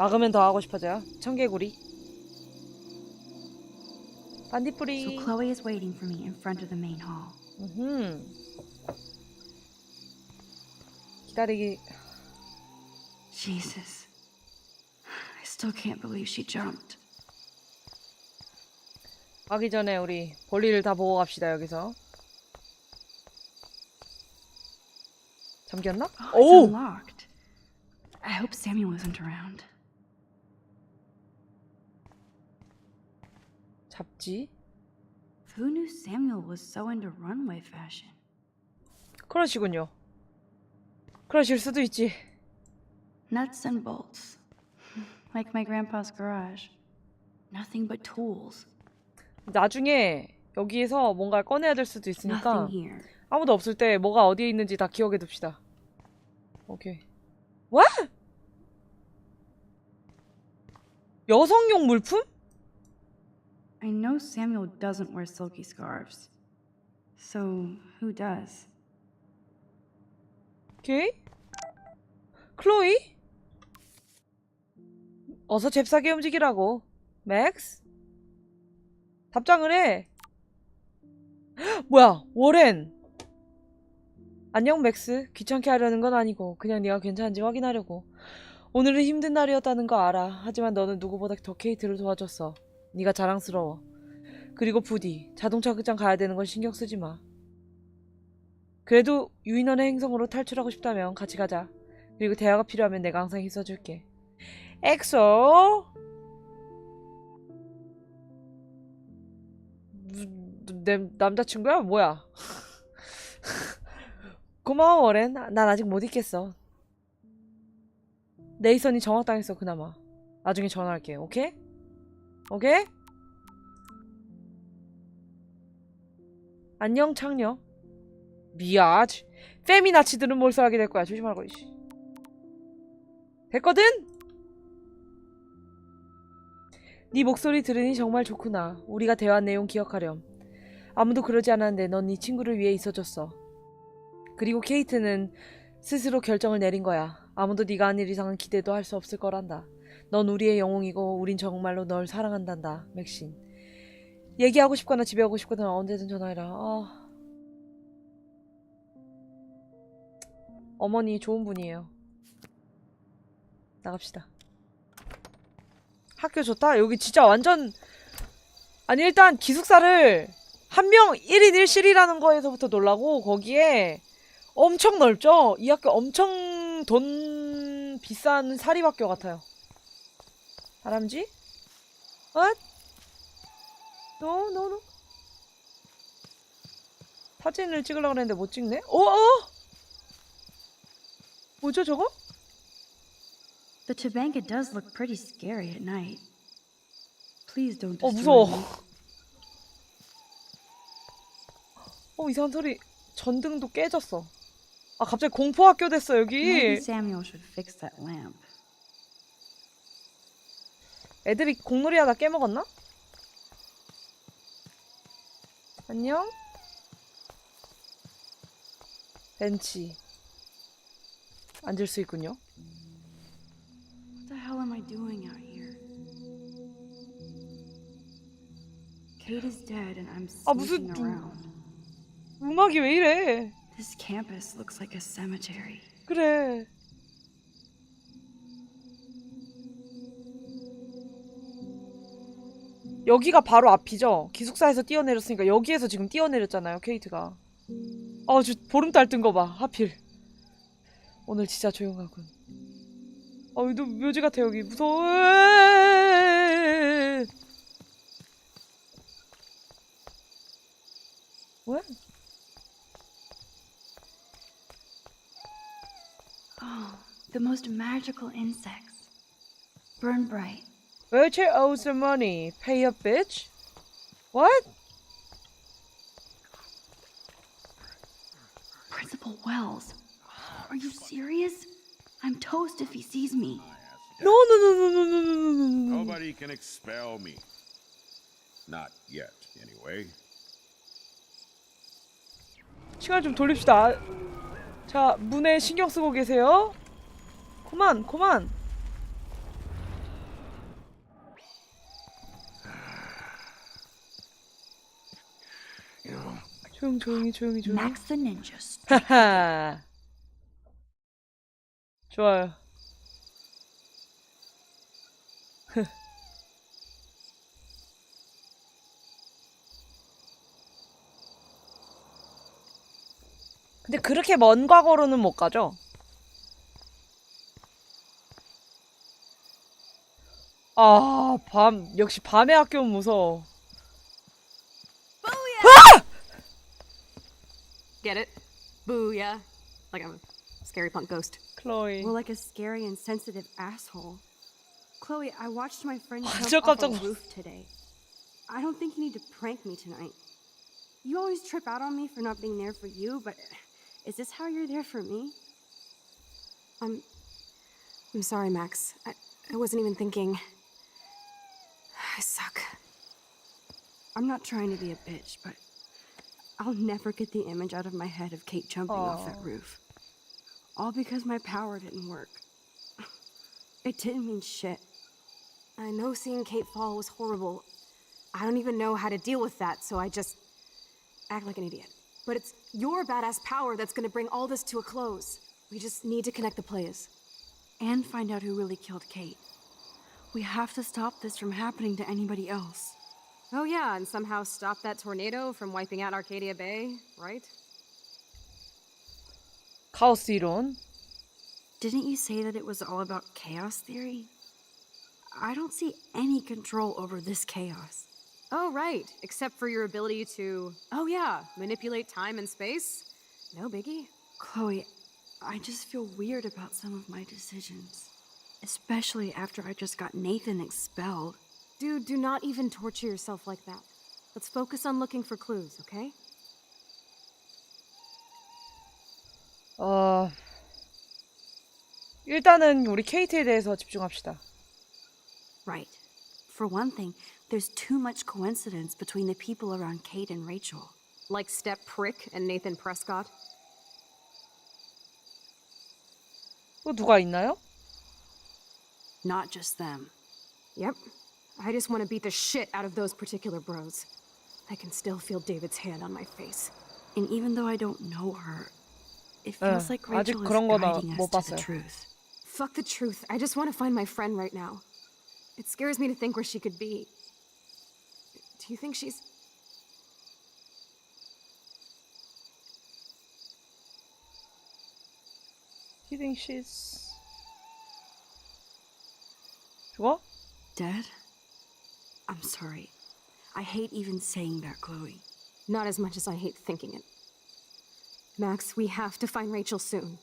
막으면 더 하고 싶어져요. 청개구리. So 반딧불이. Chloe is waiting for me in front of the main hall. 음. 기다리기. Jesus. I still can't believe she jumped. 가기 전에 우리 볼일을 다 보고 갑시다 여기서. 잠겼나? Oh, it's 오! unlocked. I hope Samuel isn't around. 잡지. Who knew Samuel was so into runway fashion? 그러시군요. 그러실 수도 있지. Nuts and bolts. Like my grandpa's garage. Nothing but tools. 나중에 여기에서 뭔가를 꺼내야 될 수도 있으니까 Nothing here. 아무도 없을 때 뭐가 어디에 있는지 다 기억해 둡시다. 오케이. 와? 여성용 물품? I know Samuel doesn't wear silky scarves. So, who does? 오케이. 클로이? 어서 잽싸게 움직이라고. 맥스? 답장을 해. 헉, 뭐야, 워렌. 안녕, 맥스. 귀찮게 하려는 건 아니고 그냥 네가 괜찮은지 확인하려고. 오늘은 힘든 날이었다는 거 알아. 하지만 너는 누구보다 더 케이트를 도와줬어. 네가 자랑스러워. 그리고 부디 자동차 극장 가야 되는 건 신경 쓰지 마. 그래도 유인원의 행성으로 탈출하고 싶다면 같이 가자. 그리고 대화가 필요하면 내가 항상 있어줄게. 엑소? 무- 내 남자친구야? 뭐야? 고마워 워렌. 난 아직 못 있겠어. 네이선이 정확당했어 그나마. 나중에 전화할게. 오케이? 오케이? 안녕 창녀. 미아지. 페미나치들은 몰살하게 될 거야. 조심하라고. 이씨. 됐거든? 네 목소리 들으니 정말 좋구나. 우리가 대화한 내용 기억하렴. 아무도 그러지 않았는데 넌 네 친구를 위해 있어줬어. 그리고 케이트는 스스로 결정을 내린 거야. 아무도 네가 한일 이상은 기대도 할 수 없을 거란다. 넌 우리의 영웅이고 우린 정말로 널 사랑한단다. 맥신. 얘기하고 싶거나 집에 오고 싶거나 언제든 전화해라. 아. 어머니 좋은 분이에요. 나갑시다. 학교 좋다? 여기 진짜 완전 아니 일단 기숙사를 한 명 1인 1실이라는 거에서부터 놀라고 거기에 엄청 넓죠? 이 학교 엄청 돈 비싼 사립학교 같아요. 다람쥐? What? No, no, no. 사진을 찍으려고 그랬는데 못 찍네? 어, 어? 뭐죠 저거? The Tobanga does look pretty scary at night. Please don't 어 destroy 무서워. me. 어 이상한 소리. 전등도 깨졌어. 아 갑자기 공포학교 됐어 Maybe 여기. Samuel should fix that lamp. 애들이 공놀이 하다 깨먹었나? 안녕? 벤치. 앉을 수 있군요. What the hell am I doing out here? Kate is dead and I'm 아, 무슨 sneaking 좀- around. 음악이 왜 이래? This campus looks like a cemetery. 그래. 여기가 바로 앞이죠? 기숙사에서 뛰어내렸으니까 여기에서 지금 뛰어내렸잖아요, 케이트가. 아, 저 보름달 뜬 거 봐, 하필. 오늘 진짜 조용하군. 아, 여기도 묘지 같아, 여기. 무서워. 뭐야? Oh, the most magical insects. Burn bright. Virtue owes the money. Pay up, bitch. What? Principal Wells. Are you serious? I'm toast if he sees me. No, no, no, no, no, no, no, no, no, no. Nobody can expel me. Not yet, anyway. 시간 좀 돌립시다. 자, 문에 신경 쓰고 계세요. 그만, 그만. 조용 조용히 조용히 조용히. Max the 하하. 좋아요. 근데 그렇게 먼 과거로는 못 가죠? 아, 밤, 역시 밤의 학교는 무서워. Get it? Booyah. Like I'm a scary punk ghost. Chloe. Well, like a scary and sensitive asshole. Chloe, I watched my friend jump off the roof today. I don't think you need to prank me tonight. You always trip out on me for not being there for you, but is this how you're there for me? I'm. I'm sorry, Max. I, I wasn't even thinking. I suck. I'm not trying to be a bitch, but I'll never get the image out of my head of Kate jumping off that roof. All because my power didn't work. It didn't mean shit. I know seeing Kate fall was horrible. I don't even know how to deal with that, so I just act like an idiot. But it's your badass power that's gonna bring all this to a close. We just need to connect the players. And find out who really killed Kate. We have to stop this from happening to anybody else. Oh, yeah, and somehow stop that tornado from wiping out Arcadia Bay, right? Calciron. Didn't you say that it was all about chaos theory? I don't see any control over this chaos. Oh, right, except for your ability to, oh, yeah, manipulate time and space? No biggie. Chloe, I just feel weird about some of my decisions, especially after I just got Nathan expelled. Dude, do not even torture yourself like that. Let's focus on looking for clues, okay? 어... 일단은 우리 케이트에 대해서 집중합시다. Right. For one thing, there's too much coincidence between the people around Kate and Rachel. Like Step Prick and Nathan Prescott. 또 누가 있나요? Not just them. Yep. I just want to beat the shit out of those particular bros. I can still feel David's hand on my face. And even though I don't know her, it 어, feels like 아직 Rachel is 그런 거는 guiding 못 us to the 봤어요. truth. Fuck the truth. I just want to find my friend right now. It scares me to think where she could be. Do you think she's. He she's 죽어? Dead? I'm sorry. I hate even saying that, Chloe. Not as much as I hate thinking it. Max, we have to find Rachel soon.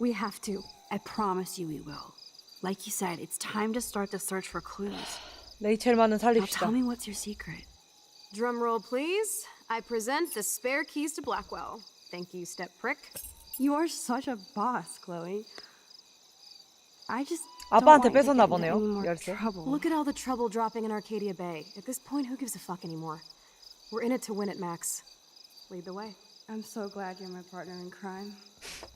We have to. I promise you we will. Like you said, it's time to start the search for clues. 레이첼만은 Now 살립시다. tell me what's your secret. Drum roll, please. I present the spare keys to Blackwell. Thank you, Step Prick. You are such a boss, Chloe. I just 아빠한테 don't want you to 뺏었나 get into 보네요, any more 열쇠. trouble. Look at all the trouble dropping in Arcadia Bay. At this point, who gives a fuck anymore? We're in it to win it, Max. Lead the way. I'm so glad you're my partner in crime.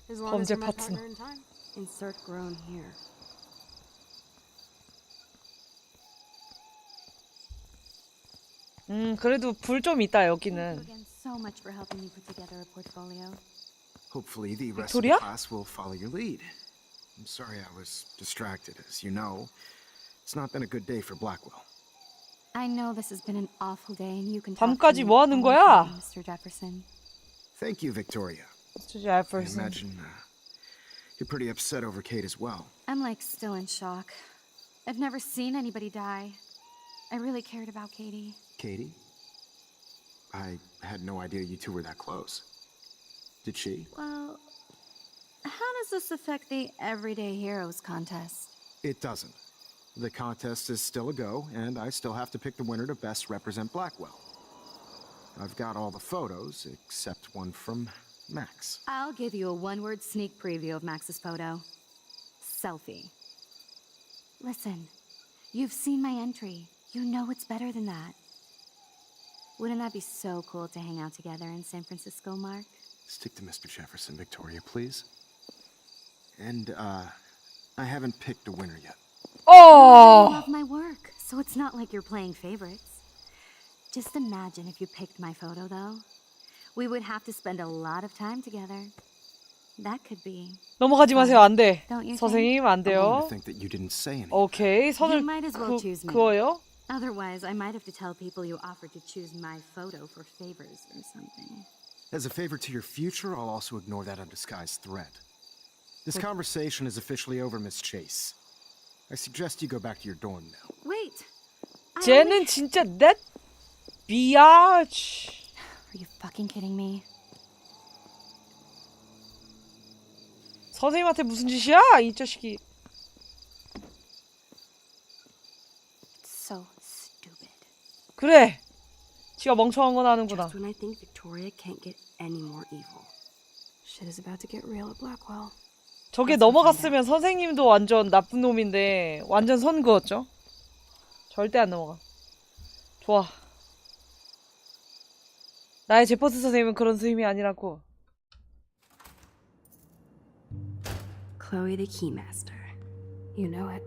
As long as 범죄 you're my 파트너. partner in time. Insert groan here. 음, 그래도 불 좀 있다 Thank you 여기는. again so much for helping me put together a portfolio. Hopefully, the rest Victoria? of the class will follow your lead. I'm sorry I was distracted. As you know, it's not been a good day for Blackwell. I know this has been an awful day, and you can talk to 밤까지 me 뭐 하는 anytime, 거야? Mr. Jefferson. Thank you, Victoria. 수지 I 알퍼슨. imagine uh, you're pretty upset over Kate as well. I'm like still in shock. I've never seen anybody die. I really cared about Katie. Katie? I had no idea you two were that close. Did she? Well, how does this affect the Everyday Heroes contest? It doesn't. The contest is still a go, and I still have to pick the winner to best represent Blackwell. I've got all the photos, except one from Max. I'll give you a one word sneak preview of Max's photo selfie. Listen, you've seen my entry. You know it's better than that. Wouldn't that be so cool to hang out together in San Francisco, Mark? Stick to Mr. Jefferson, Victoria, please. And, uh, I haven't picked a winner yet. I 어. love my work, so it's not like you're playing favorites. Just imagine if you picked my photo, though. We would have to spend a lot of time together. That could be. 넘어가지 마세요. 안 돼. Don't you think? 선생님 안 I wanted to 돼요. think that you didn't say anything. 오케이. 선을 might as well 그, choose me. 그어요. Otherwise, I might have to tell people you offered to choose my photo for favors or something. As a favor to your future, I'll also ignore that undisguised threat. This conversation is officially over, Miss Chase. I suggest you go back to your dorm now. Wait! I 쟤는 진짜 넷 비아치. Are you fucking kidding me? 선생님한테 무슨 짓이야? 이 자식이. So stupid. 그래. 지가 멍청한 건 아는구나. Just when I think Victoria can't get any more evil. Shit is about to get real at Blackwell. 저게 넘어갔으면 선생님도 완전 나쁜 놈인데 완전 선 그었죠? 절대 안 넘어가. 좋아. 나의 제퍼스 선생님은 그런 선생님이 아니라고. Chloe the Keymaster. You know it.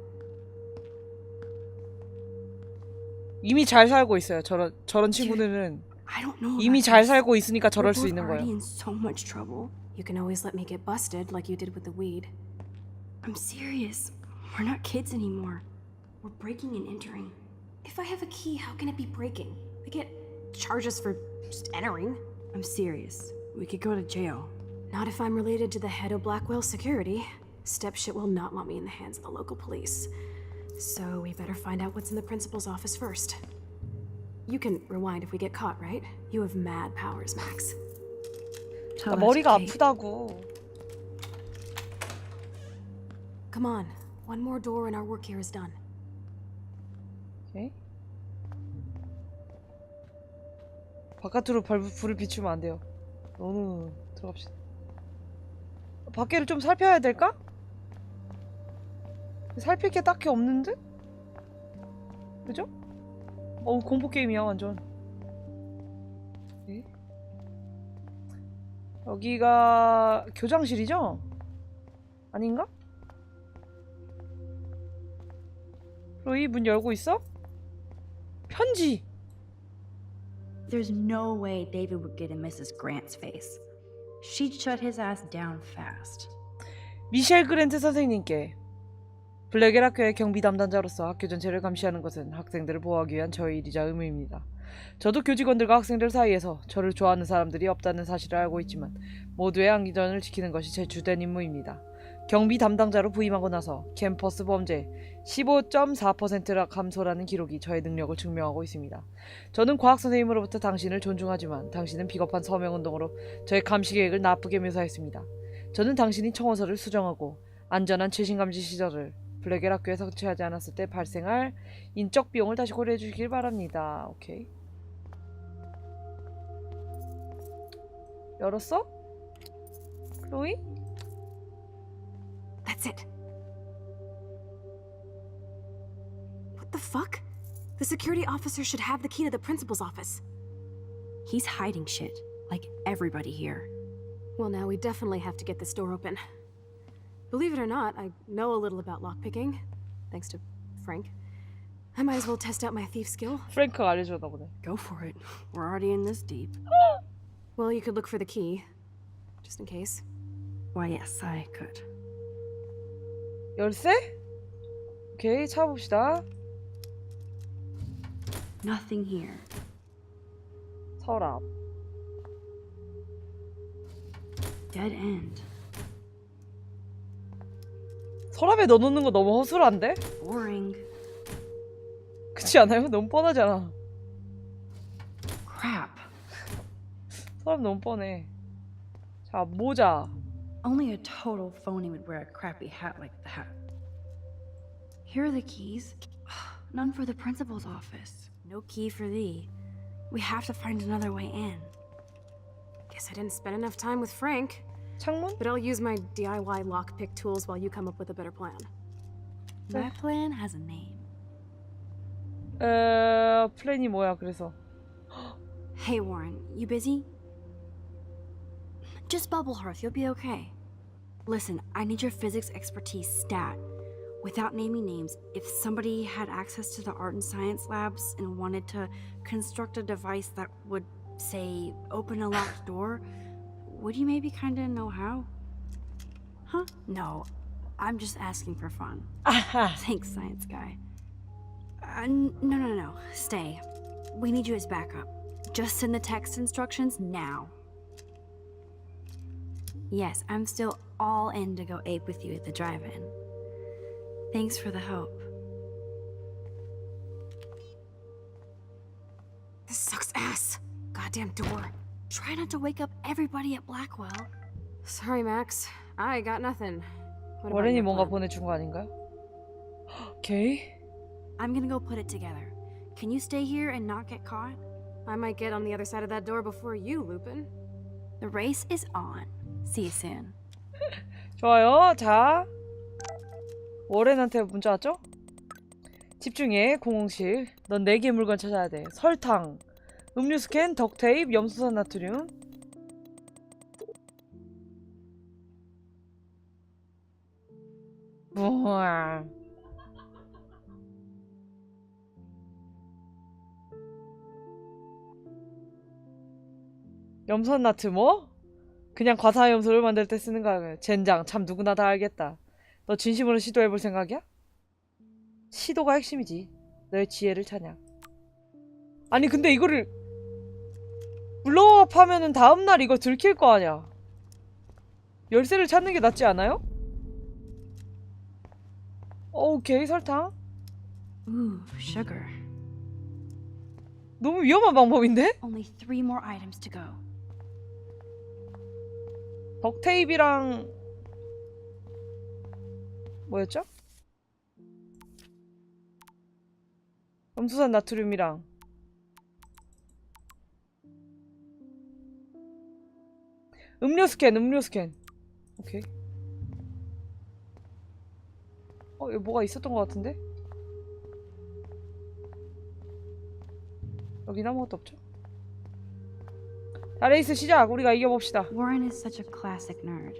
이미 잘 살고 있어요. 저런 저런 친구들은 I don't know. 이미 about 잘 this. 살고 있으니까 저럴 We're 수 있는 already 거예요. in so much trouble. You can always let me get busted like you did with the weed. I'm serious. We're not kids anymore. We're breaking and entering. If I have a key, how can it be breaking? I get charges for just entering. I'm serious. We could go to jail. Not if I'm related to the head of Blackwell Security. Stepshit will not want me in the hands of the local police. So we better find out what's in the principal's office first. You can rewind if we get caught, right? You have mad powers, Max. 나 머리가 아프다고. Come on. One more door and our work here is done. 오케이. 바깥으로 벌, 불을 비추면 안 돼요. 너무 들어갑시다. 밖에를 좀 살펴야 될까? 살필 게 딱히 없는데? 그죠? 어 공포 게임이야 완전. 여기가 교장실이죠? 아닌가? 로이 문 열고 있어? 편지. There's no way David would get in Mrs. Grant's face. She'd shut his ass down fast. 미셸 그랜트 선생님께 블랙엘 학교의 경비 담당자로서 학교 전체를 감시하는 것은 학생들을 보호하기 위한 저의 일이자 의무입니다. 저도 교직원들과 학생들 사이에서 저를 좋아하는 사람들이 없다는 사실을 알고 있지만 모두의 안전을 지키는 것이 제 주된 임무입니다. 경비 담당자로 부임하고 나서 캠퍼스 범죄 15.4%라 감소라는 기록이 저의 능력을 증명하고 있습니다. 저는 과학 선생님으로부터 당신을 존중하지만 당신은 비겁한 서명 운동으로 저의 감시 계획을 나쁘게 묘사했습니다. 저는 당신이 청원서를 수정하고 안전한 최신 감시 시설을 블랙엘 학교에 설치하지 않았을 때 발생할 인적 비용을 다시 고려해 주시길 바랍니다. 오케이. 열었어? 클로이? That's it. What the fuck? The security officer should have the key to the principal's office. He's hiding shit, like everybody here. Well, now we definitely have to get this door open. Believe it or not, I know a little about lockpicking, thanks to Frank. I might as well test out my thief skill. 프랭크가 알려줬나 보네. Go for it. We're already in this deep. well, you could look for the key, just in case. Why, yes, I could. 열쇠? 오케이, 찾아봅시다. Nothing here. 서랍. Dead end. 서랍에 넣어놓는 거 너무 허술한데? Boring. 그렇지 않아요? 너무 뻔하잖아. 서랍 너무 뻔해. 자, 모자. Only a total phony would wear a crappy hat like that. Here are the keys. None for the principal's office. No key for thee. We have to find another way in. Guess I didn't spend enough time with Frank, 창문? but I'll use my DIY lockpick tools while you come up with a better plan. My plan has a name. 에, 플랜이 뭐야, 그래서. Hey, Warren, you busy? Just bubble hearth, you'll be okay. Listen, I need your physics expertise stat. Without naming names, if somebody had access to the art and science labs and wanted to construct a device that would say, open a locked door, would you maybe kinda know how? Huh? No, I'm just asking for fun. Thanks, science guy. Uh, no, no, no. Stay. We need you as backup. Just send the text instructions now. Yes, I'm still all in to go ape with you at the drive in. Thanks for the hope. This sucks ass. Goddamn door. Try not to wake up everybody at Blackwell. Sorry, Max. I got nothing. What about 워렌이 your 뭔가 plan? 보내준 거 아닌가요? 오케이. I'm gonna go put it together. Can you stay here and not get caught? I might get on the other side of that door before you, Lupin. The race is on. See you soon. 좋아요. 자. 워렌한테 문자 왔죠? 집중해, 공공실. 넌네 개 물건 찾아야 돼. 설탕, 음료수 캔, 덕테이프, 염수산 나트륨. 우와. 염산 나트 뭐? 그냥 과사염소를 만들 때 쓰는 거야. 젠장 참 누구나 다 알겠다. 너 진심으로 시도해볼 생각이야? 시도가 핵심이지. 너의 지혜를 찾냐. 아니 근데 이거를 블로우업 하면은 다음날 이거 들킬 거 아니야. 열쇠를 찾는 게 낫지 않아요? 오케이 설탕. Ooh, sugar. 너무 위험한 방법인데? Only three more items to go. 덕테이프랑 뭐였죠? 염수산 나트륨이랑 음료수 캔, 음료수 캔. 오케이. 어, 여기 뭐가 있었던 것 같은데? 여긴 아무것도 없죠? 자, 레이스 시작! 우리가 이겨봅시다. Warren is such a classic nerd.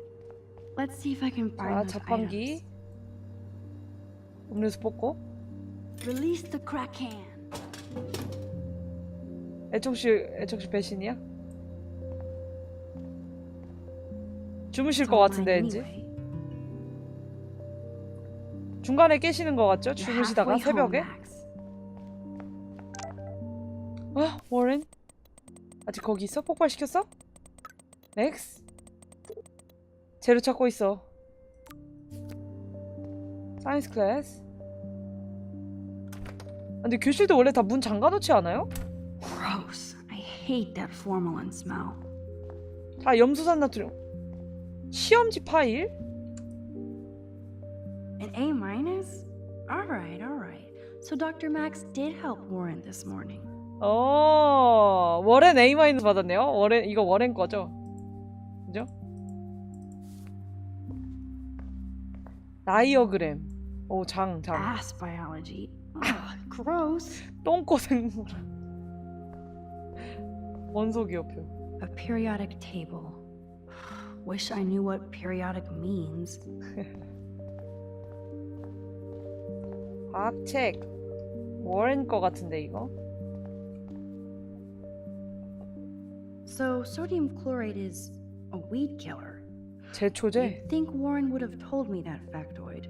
Let's see if I can 자, find those 자판기. 음료수 뽑고. Release the crack can. 애청씨, 애청씨 배신이야? 주무실 것 같은데, 왠지? anyway. 중간에 깨시는 것 같죠? 주무시다가 새벽에? 어? 워렌? 아직 거기 있어? 폭발시켰어? 맥스? 재료 찾고 있어. 사이언스 클래스. 아, 근데 교실도 원래 다 문 잠가놓지 않아요? Gross. I hate that formalin smell. 자, 염수산 나트륨. 시험지 파일? An A minus? All right, all right. So Dr. Max did help Warren this morning. 어, 워렌 A 마이너스 받았네요. 워렌 이거 워렌 거죠? 그죠? 다이어그램. 오, 장, 장. Ass biology. Ugh, gross. 똥꼬 생물. 원소 기호표. A periodic table. Wish I knew what periodic means. 과학책. 워렌 거 같은데 이거. So sodium chlorate is a weed killer. 제초제. You'd think Warren would have told me that factoid.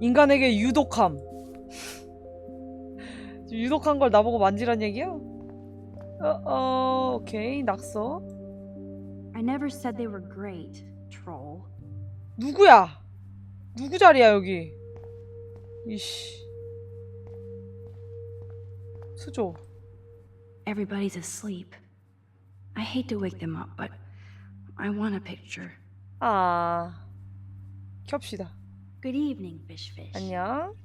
인간에게 유독함. 유독한 걸 나보고 만지란 얘기야? 어, 어, 오케이. 낙서. I never said they were great, troll. 누구야? 누구 자리야 여기? 이씨. 수조. Everybody's asleep. I hate to wake them up, but I want a picture. 아. 켭시다. Good evening, Fish Fish. 안녕.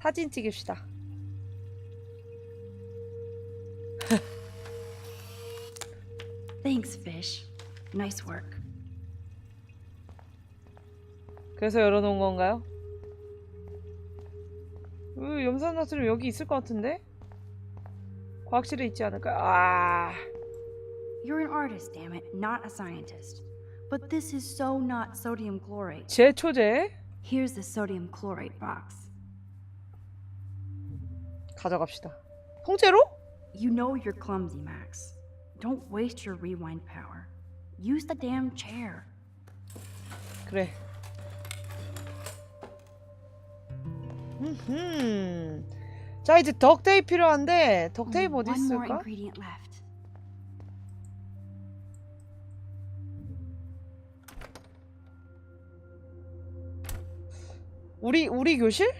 사진 찍읍시다. Thanks, Fish. Nice work. 그래서 열어놓은 건가요? 으, 염산나트륨 여기 있을 것 같은데? 과학실에 있지 않을까? 아. You're an artist, damn it, not a scientist. But this is so not sodium chlorate. 제초제 Here's the sodium chlorate box. 가져갑시다. 통째로? You know you're clumsy, Max. Don't waste your rewind power. Use the damn chair. 그래. 음. 자 이제 덕테이프 필요한데 Only 어디 있을까? 우리 우리 교실?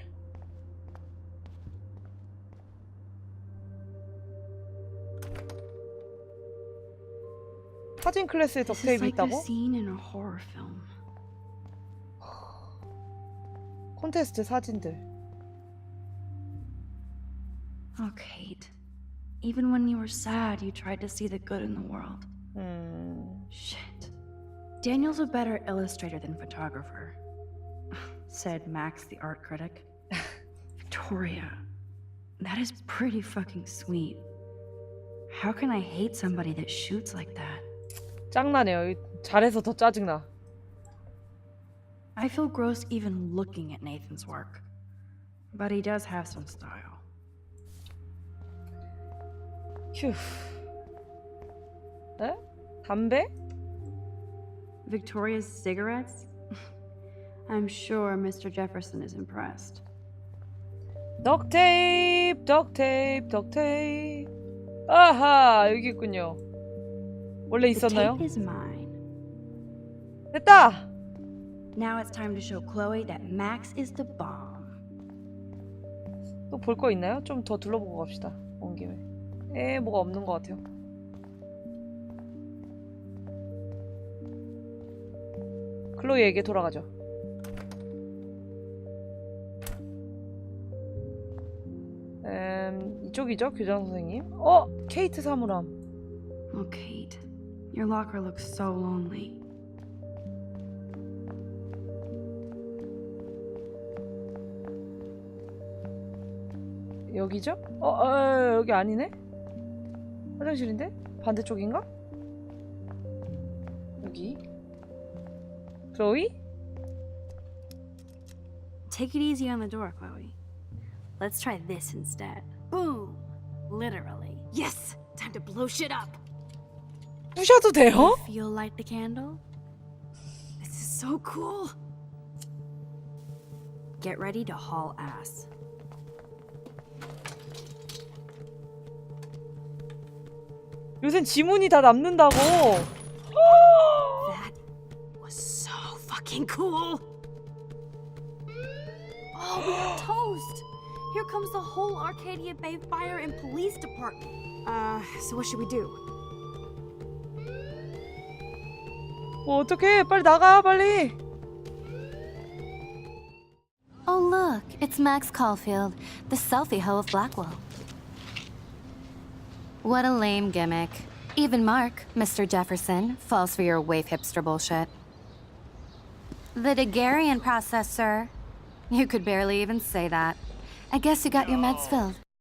사진 클래스에 덕테이프 있다고? 콘테스트 사진들. Oh, Kate. Even when you were sad, you tried to see the good in the world. 음. Shit. Daniel's a better illustrator than photographer, said Max, the art critic. Victoria, that is pretty fucking sweet. How can I hate somebody that shoots like that? 짱나네요. 이- 잘해서 더 짜증나. I feel gross even looking at Nathan's work. But he does have some style. 휴. 에? 담배? Victoria's cigarettes? I'm sure Mr. Jefferson is impressed. 덕테이프, 덕테이프, 덕테이프. 아하, 여기 있군요. 원래 있었나요? tape is mine. 됐다! Now it's time to show Chloe that Max is the bomb. 또 볼 거 있나요? 좀 더 둘러보고 갑시다. 온 김에. 에, 뭐가 없는 것 같아요. 클로이에게 돌아가죠. 음, 이쪽이죠? 교장 선생님. 어! 케이트 사물함. Oh, Kate, your locker looks so lonely. 여기죠? 어, 어, 여기 아니네? 화장실인데? 반대쪽인가? 여기. 클로이? Take it easy on the door, Chloe. Let's try this instead. Boom! Literally. Yes! Time to blow shit up! 부셔도 돼요? If you'll light the candle. This is so cool! Get ready to haul ass. 요샌 지문이 다 남는다고. That was so fucking cool! Oh, we're toast! Here comes the whole Arcadia Bay Fire and Police Department. Uh, so what should we do? 뭐 어떡해? 빨리 나가, 빨리. Oh, look, it's Max Caulfield, the selfie hoe of Blackwell. What a lame gimmick. Even Mark, Mr. Jefferson, falls for your waif hipster bullshit. The Daguerrean process, sir. You could barely even say that. I guess you got your meds filled.